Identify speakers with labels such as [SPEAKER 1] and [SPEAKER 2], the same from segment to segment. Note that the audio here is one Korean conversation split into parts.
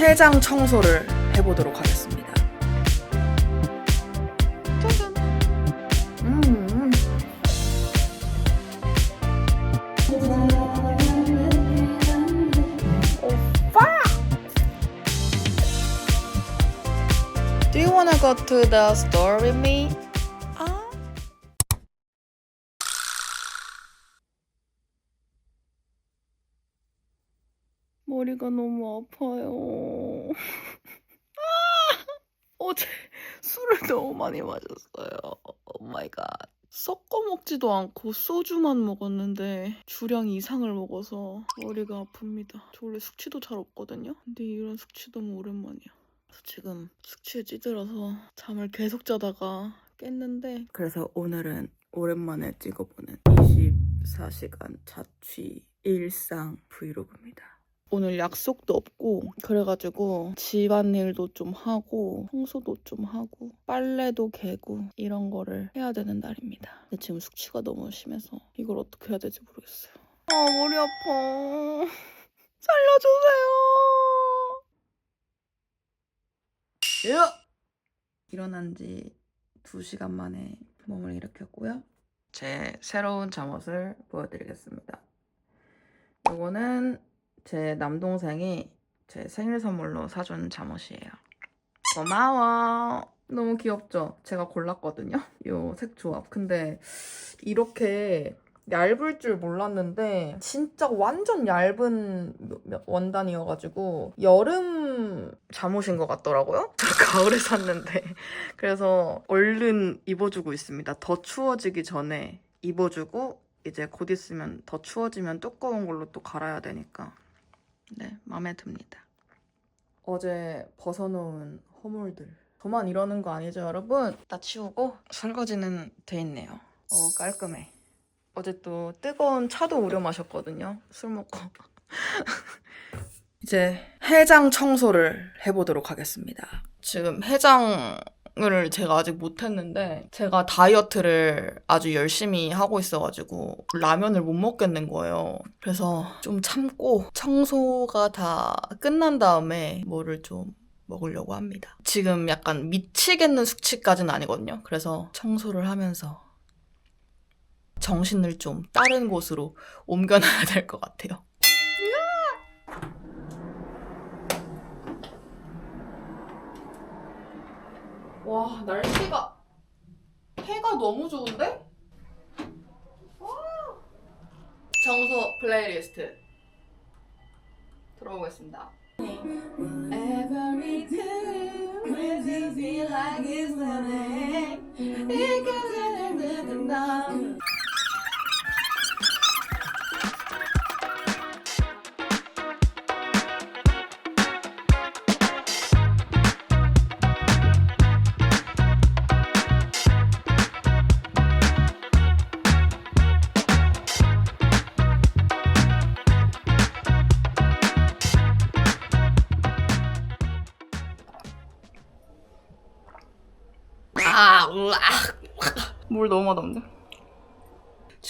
[SPEAKER 1] 해장 청소를 해보도록 하겠습니다. 짜잔. 음. 오빠! Do you wanna go to the store with me? 머리가 너무 아파요. 아! 어제 술을 너무 많이 마셨어요. 오 마이 갓. 섞어 먹지도 않고 소주만 먹었는데 주량 이상을 먹어서 머리가 아픕니다. 저 원래 숙취도 잘 없거든요. 근데 이런 숙취 너무 오랜만이야. 지금 숙취에 찌들어서 잠을 계속 자다가 깼는데 그래서 오늘은 오랜만에 찍어보는 24시간 자취 일상 브이로그입니다. 오늘 약속도 없고 그래가지고 집안일도 좀 하고 청소도 좀 하고 빨래도 개고 이런 거를 해야 되는 날입니다. 근데 지금 숙취가 너무 심해서 이걸 어떻게 해야 될지 모르겠어요. 아 머리 아파. 살려주세요. 야! 일어난 지 2시간 만에 몸을 일으켰고요. 제 새로운 잠옷을 보여드리겠습니다. 이거는 제 남동생이 제 생일 선물로 사준 잠옷이에요. 고마워. 너무 귀엽죠? 제가 골랐거든요. 이색 조합. 근데 이렇게 얇을 줄 몰랐는데 진짜 완전 얇은 원단이어가지고 여름 잠옷인 것 같더라고요. 가을에 샀는데 그래서 얼른 입어주고 있습니다. 더 추워지기 전에 입어주고 이제 곧 있으면 더 추워지면 두꺼운 걸로 또 갈아야 되니까 네 마음에 듭니다. 어제 벗어놓은 허물들 저만 이러는 거 아니죠 여러분? 다 치우고 설거지는 돼 있네요. 어 깔끔해. 어제 또 뜨거운 차도 우려 마셨거든요. 술 먹고. 이제 해장 청소를 해보도록 하겠습니다. 지금 해장 을 제가 아직 못했는데 제가 다이어트를 아주 열심히 하고 있어가지고 라면을 못 먹겠는 거예요. 그래서 좀 참고 청소가 다 끝난 다음에 뭐를 좀 먹으려고 합니다. 지금 약간 미치겠는 숙취까지는 아니거든요. 그래서 청소를 하면서 정신을 좀 다른 곳으로 옮겨놔야 될 것 같아요. 와, 날씨가 해가 너무 좋은데? 와. 청소 플레이리스트 들어보겠습니다. 너무 맛없는데?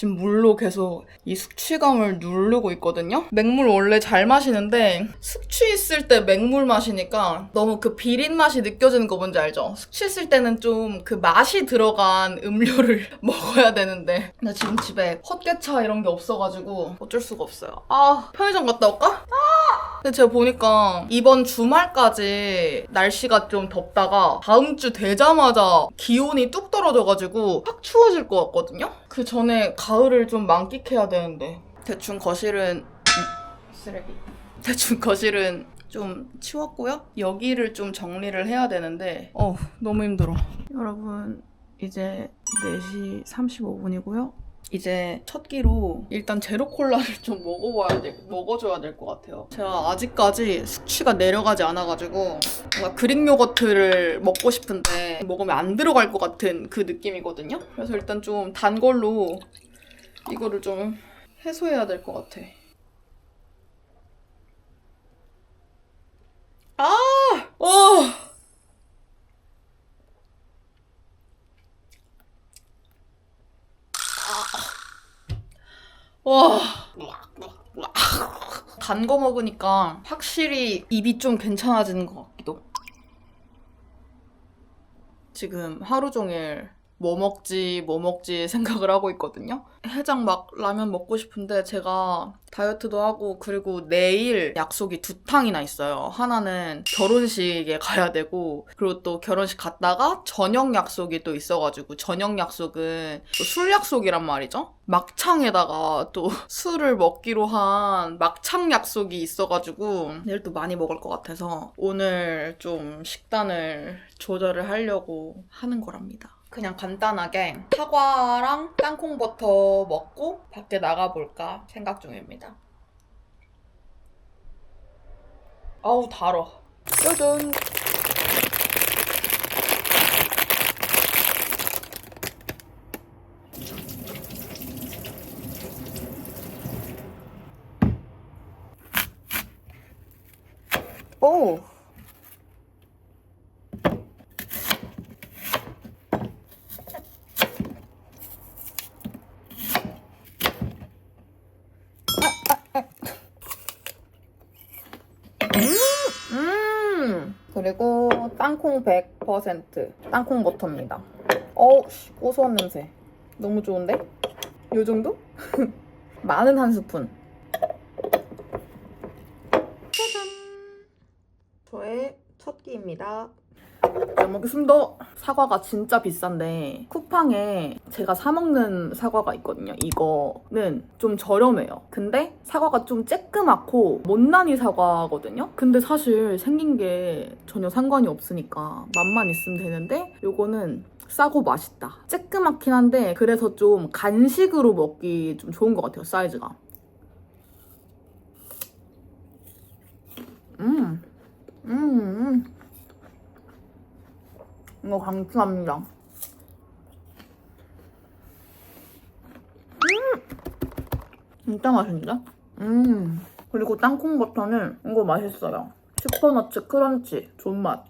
[SPEAKER 1] 지금 물로 계속 이 숙취감을 누르고 있거든요? 맹물 원래 잘 마시는데 숙취 있을 때 맹물 마시니까 너무 그 비린 맛이 느껴지는 거 뭔지 알죠? 숙취 있을 때는 좀 그 맛이 들어간 음료를 먹어야 되는데 나 지금 집에 헛개차 이런 게 없어가지고 어쩔 수가 없어요. 아 편의점 갔다 올까? 아! 근데 제가 보니까 이번 주말까지 날씨가 좀 덥다가 다음 주 되자마자 기온이 뚝 떨어져가지고 확 추워질 것 같거든요? 그 전에 가을을 좀 만끽해야 되는데. 대충 거실은 음, 쓰레기. 대충 거실은 좀 치웠고요. 여기를 좀 정리를 해야 되는데. 어 너무 힘들어. 여러분 이제 4시 35분이고요 이제 첫 끼로 일단 제로 콜라를 좀 먹어봐야 돼, 먹어줘야 될 것 같아요. 제가 아직까지 숙취가 내려가지 않아가지고 뭔가 그릭 요거트를 먹고 싶은데 먹으면 안 들어갈 것 같은 그 느낌이거든요. 그래서 일단 좀 단 걸로 이거를 좀 해소해야 될 것 같아. 아! 어! 와. 단 거 먹으니까 확실히 입이 좀 괜찮아지는 것 같기도. 지금 하루 종일 뭐 먹지, 뭐 먹지 생각을 하고 있거든요. 해장 막 라면 먹고 싶은데 제가 다이어트도 하고 그리고 내일 약속이 두 탕이나 있어요. 하나는 결혼식에 가야 되고 그리고 또 결혼식 갔다가 저녁 약속이 또 있어가지고 저녁 약속은 또술 약속이란 말이죠. 막창에다가 또 술을 먹기로 한 막창 약속이 있어가지고 내일 또 많이 먹을 것 같아서 오늘 좀 식단을 조절을 하려고 하는 거랍니다. 그냥 간단하게 사과랑 땅콩버터 먹고 밖에 나가볼까 생각 중입니다. 아우 달어. 짜잔. 오. 음. 그리고 땅콩 100% 땅콩 버터입니다. 어우, 씨, 고소한 냄새. 너무 좋은데? 요 정도? 마늘 한 스푼. 짜잔. 저의 첫 끼입니다. 잘 먹겠습니다. 사과가 진짜 비싼데 쿠팡에 제가 사 먹는 사과가 있거든요. 이거는 좀 저렴해요. 근데 사과가 좀 쬐끄맣고 못난이 사과거든요. 근데 사실 생긴 게 전혀 상관이 없으니까 맛만 있으면 되는데 요거는 싸고 맛있다. 쬐끄맣긴 한데 그래서 좀 간식으로 먹기 좀 좋은 것 같아요. 사이즈가. 음, 음, 음. 이거 강추합니다. 음! 진짜 맛있는데? 음. 그리고 땅콩 버터는 이거 맛있어요. 슈퍼너츠 크런치. 존맛.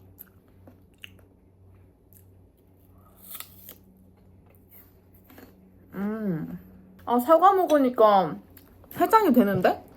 [SPEAKER 1] 음. 아, 사과 먹으니까 해장이 되는데?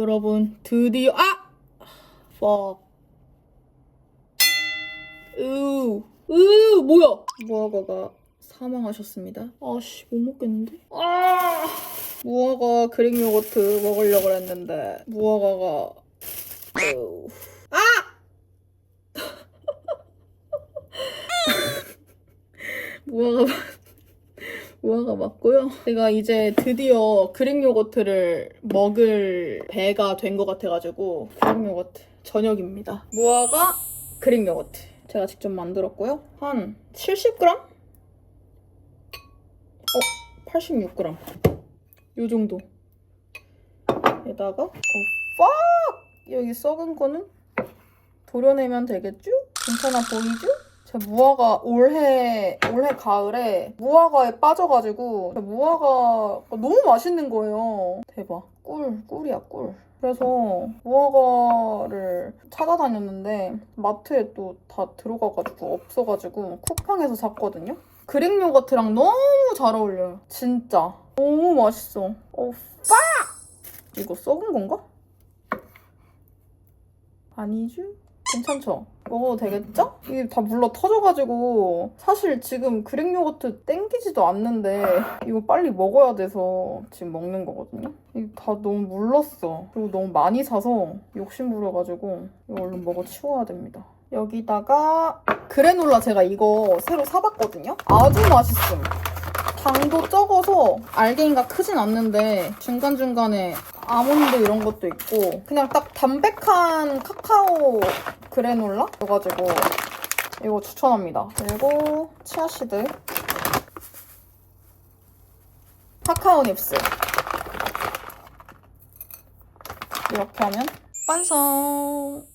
[SPEAKER 1] 여러분 드디어 아! fuck. 으, 으 뭐야? 무화과가 사망하셨습니다. 아씨 못 먹겠는데? 아! 무화과 그릭 요거트 먹으려고 했는데 무화과가 으. 아! 무화과 무화과 맞고요. 제가 이제 드디어 그릭 요거트를 먹을 배가 된 것 같아가지고 그릭 요거트 저녁입니다. 무화과 그릭 요거트 제가 직접 만들었고요. 한 70g 86g. 요 정도. 에다가 어, 팍! 여기 썩은 거는 도려내면 되겠죠? 괜찮아 보이죠? 제 무화과 올해 올해 가을에 무화과에 빠져가지고 제 무화과가 너무 맛있는 거예요. 대박. 꿀 꿀이야 꿀. 그래서 무화과를 찾아다녔는데 마트에 또 다 들어가가지고 없어가지고 쿠팡에서 샀거든요. 그릭 요거트랑 너무 잘 어울려요. 진짜 너무 맛있어. 어, 빠! 이거 썩은 건가? 아니죠? 괜찮죠? 먹어도 되겠죠? 이게 다 물러 터져가지고 사실 지금 그릭 요거트 땡기지도 않는데 이거 빨리 먹어야 돼서 지금 먹는 거거든요? 이게 다 너무 물렀어. 그리고 너무 많이 사서 욕심 부려가지고 이거 얼른 먹어 치워야 됩니다. 여기다가 그래놀라 제가 이거 새로 사봤거든요? 아주 맛있음. 당도 적어서 알갱이가 크진 않는데 중간중간에 아몬드 이런 것도 있고 그냥 딱 담백한 카카오 그래놀라? 여가지고 이거 추천합니다. 그리고 치아시드 카카오 닙스 이렇게 하면 완성!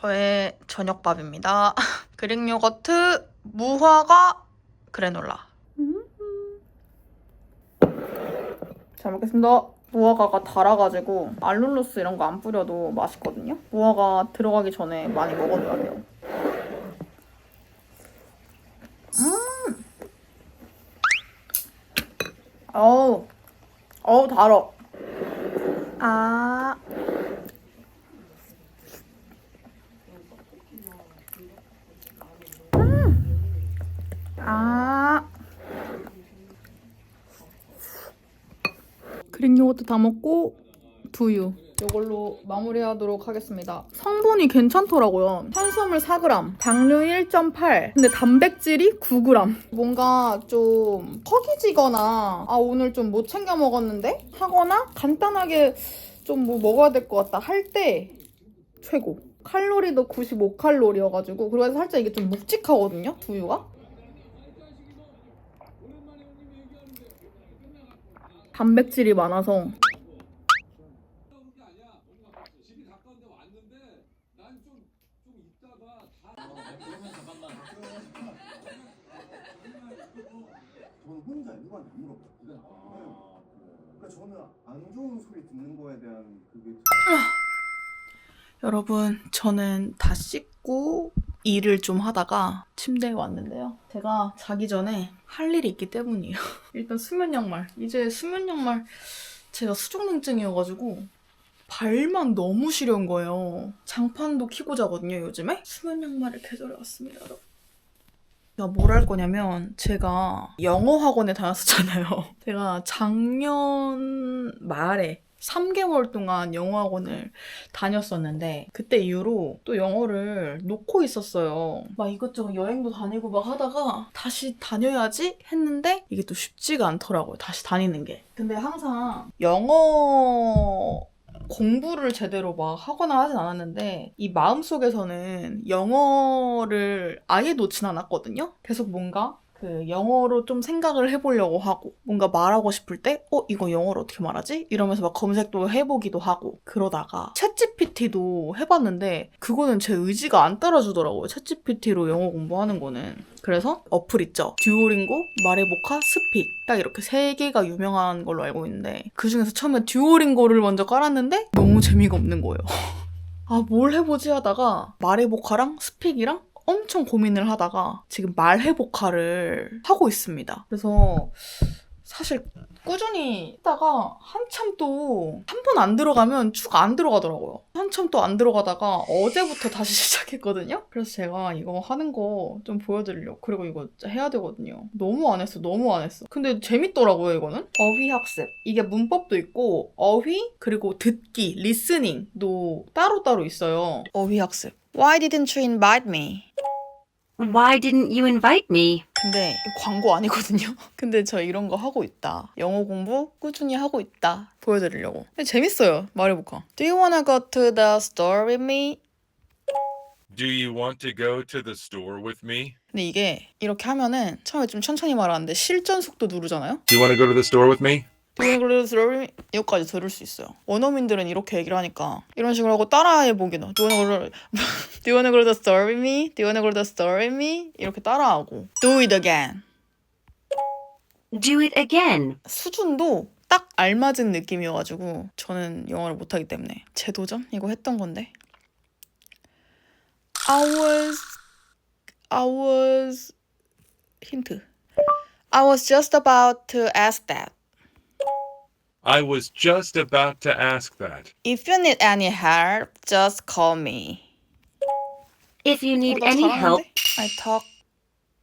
[SPEAKER 1] 저의 저녁밥입니다. 그릭 요거트, 무화과, 그래놀라. 잘 먹겠습니다. 무화과가 달아가지고 알룰로스 이런 거 안 뿌려도 맛있거든요. 무화과 들어가기 전에 많이 먹어줘야 돼요. 음. 어우, 어우 달어. 아. 아. 그릭 요거트 다 먹고 두유. 이걸로 마무리하도록 하겠습니다. 성분이 괜찮더라고요. 탄수화물 4g, 당류 1.8, 근데 단백질이 9g. 뭔가 좀 허기지거나 아 오늘 좀 못 챙겨 먹었는데 하거나 간단하게 좀 뭐 먹어야 될 것 같다 할 때 최고. 칼로리도 95칼로리여가지고 그래서 살짝 이게 좀 묵직하거든요 두유가. 단백질이 많아서
[SPEAKER 2] 저는 혼자 누구한테 안 물어봤거든요. 네. 그러니까 저는 안 좋은 소리 듣는 거에 대한 그게
[SPEAKER 1] 여러분, 저는 다 씻고 일을 좀 하다가 침대에 왔는데요. 제가 자기 전에 할 일이 있기 때문이에요. 일단 수면 양말. 이제 수면 양말 제가 수족냉증이어가지고 발만 너무 시려운 거예요. 장판도 키고 자거든요, 요즘에. 수면 양말을 계절해 왔습니다, 여러분. 제가 뭘 할 거냐면 제가 영어 학원에 다녔었잖아요. 제가 작년 말에 3개월 동안 영어 학원을 다녔었는데 그때 이후로 또 영어를 놓고 있었어요. 막 이것저것 여행도 다니고 막 하다가 다시 다녀야지 했는데 이게 또 쉽지가 않더라고요. 다시 다니는 게. 근데 항상 영어 공부를 제대로 막 하거나 하진 않았는데 이 마음속에서는 영어를 아예 놓진 않았거든요. 계속 뭔가 그 영어로 좀 생각을 해보려고 하고 뭔가 말하고 싶을 때 어 이거 영어로 어떻게 말하지? 이러면서 막 검색도 해보기도 하고 그러다가 챗GPT도 해봤는데 그거는 제 의지가 안 따라주더라고요 챗GPT로 영어 공부하는 거는. 그래서 어플 있죠? 듀오링고, 마레보카, 스픽. 딱 이렇게 세 개가 유명한 걸로 알고 있는데 그 중에서 처음에 듀오링고를 먼저 깔았는데 너무 재미가 없는 거예요. 아 뭘 해보지 하다가 마레보카랑 스픽이랑 엄청 고민을 하다가 지금 말해보카를 하고 있습니다. 그래서 사실 꾸준히 하다가 한참 또 한 번 안 들어가면 쭉안 들어가더라고요. 한참 또 안 들어가다가 어제부터 다시 시작했거든요. 그래서 제가 이거 하는 거 좀 보여드리려고. 그리고 이거 해야 되거든요. 너무 안 했어. 너무 안 했어. 근데 재밌더라고요, 이거는. 어휘 학습. 이게 문법도 있고 어휘 그리고 듣기, 리스닝도 따로 따로 있어요. 어휘 학습. Why didn't you invite me?
[SPEAKER 3] Why didn't you invite me?
[SPEAKER 1] 근데 광고 아니거든요. 근데 저 이런 거 하고 있다. 영어 공부 꾸준히 하고 있다. 보여드리려고. 근데 재밌어요. 말해볼까. Do you wanna go to the store with me?
[SPEAKER 4] Do you want to go to the store with me?
[SPEAKER 1] 근데 이게 이렇게 하면은 처음에 좀 천천히 말하는데 실전 속도 누르잖아요?
[SPEAKER 4] Do you want to go to the store with me?
[SPEAKER 1] 이거까지 들을 수 있어요. 원어민들은 이렇게 얘기를 하니까 이런 식으로 하고 따라해 보기는. Do you wanna Do you wanna go to the store with me? Do you wanna go to the store with me? 이렇게 따라하고 Do it again.
[SPEAKER 3] Do it again.
[SPEAKER 1] 수준도 딱 알맞은 느낌이어가지고 저는 영어를 못하기 때문에 재도전 이거 했던 건데. I was, I was 힌트. I was just about to ask that.
[SPEAKER 4] I was just about to ask that.
[SPEAKER 1] If you need any help, just call me.
[SPEAKER 3] If you need
[SPEAKER 1] 어, 나
[SPEAKER 3] any
[SPEAKER 1] 잘하는데?
[SPEAKER 3] help,
[SPEAKER 1] I talked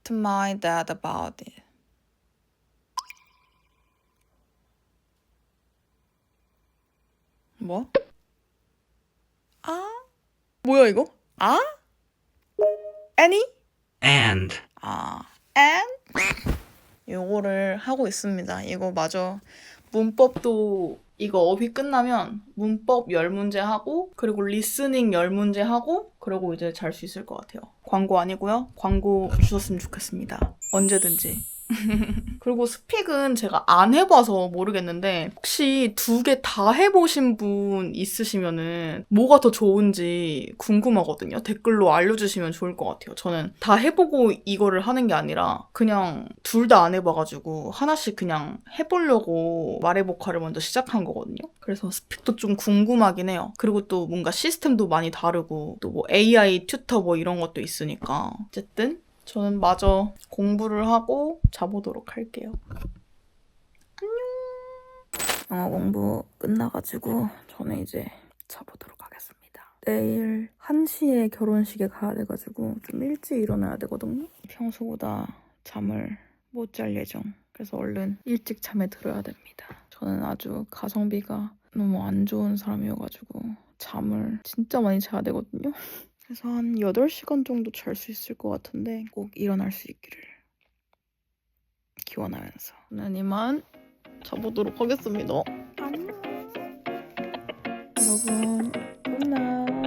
[SPEAKER 1] to my dad about it. 뭐? 아? 뭐야 이거? 아? Any?
[SPEAKER 5] And
[SPEAKER 1] 아, and? 요거를 하고 있습니다. 이거 마저 문법도 이거 업이 끝나면 문법 열 문제 하고 그리고 리스닝 열 문제 하고 그리고 이제 잘 수 있을 것 같아요. 광고 아니고요. 광고 주셨으면 좋겠습니다. 언제든지. 그리고 스픽은 제가 안 해봐서 모르겠는데 혹시 두 개 다 해보신 분 있으시면은 뭐가 더 좋은지 궁금하거든요. 댓글로 알려주시면 좋을 것 같아요. 저는 다 해보고 이거를 하는 게 아니라 그냥 둘 다 안 해봐가지고 하나씩 그냥 해보려고 말해보카를 먼저 시작한 거거든요. 그래서 스픽도 좀 궁금하긴 해요. 그리고 또 뭔가 시스템도 많이 다르고 또 뭐 AI 튜터 뭐 이런 것도 있으니까 어쨌든 저는 마저 공부를 하고 자보도록 할게요. 안녕. 영어 공부 끝나가지고 저는 이제 자보도록 하겠습니다. 내일 1시에 결혼식에 가야 돼가지고 좀 일찍 일어나야 되거든요. 평소보다 잠을 못 잘 예정. 그래서 얼른 일찍 잠에 들어야 됩니다. 저는 아주 가성비가 너무 안 좋은 사람이어가지고 잠을 진짜 많이 자야 되거든요. 그래서 한 8시간 정도 잘 수 있을 것 같은데 꼭 일어날 수 있기를 기원하면서 저는 이만 자보도록 하겠습니다. 안녕. 여러분, 굿나잇.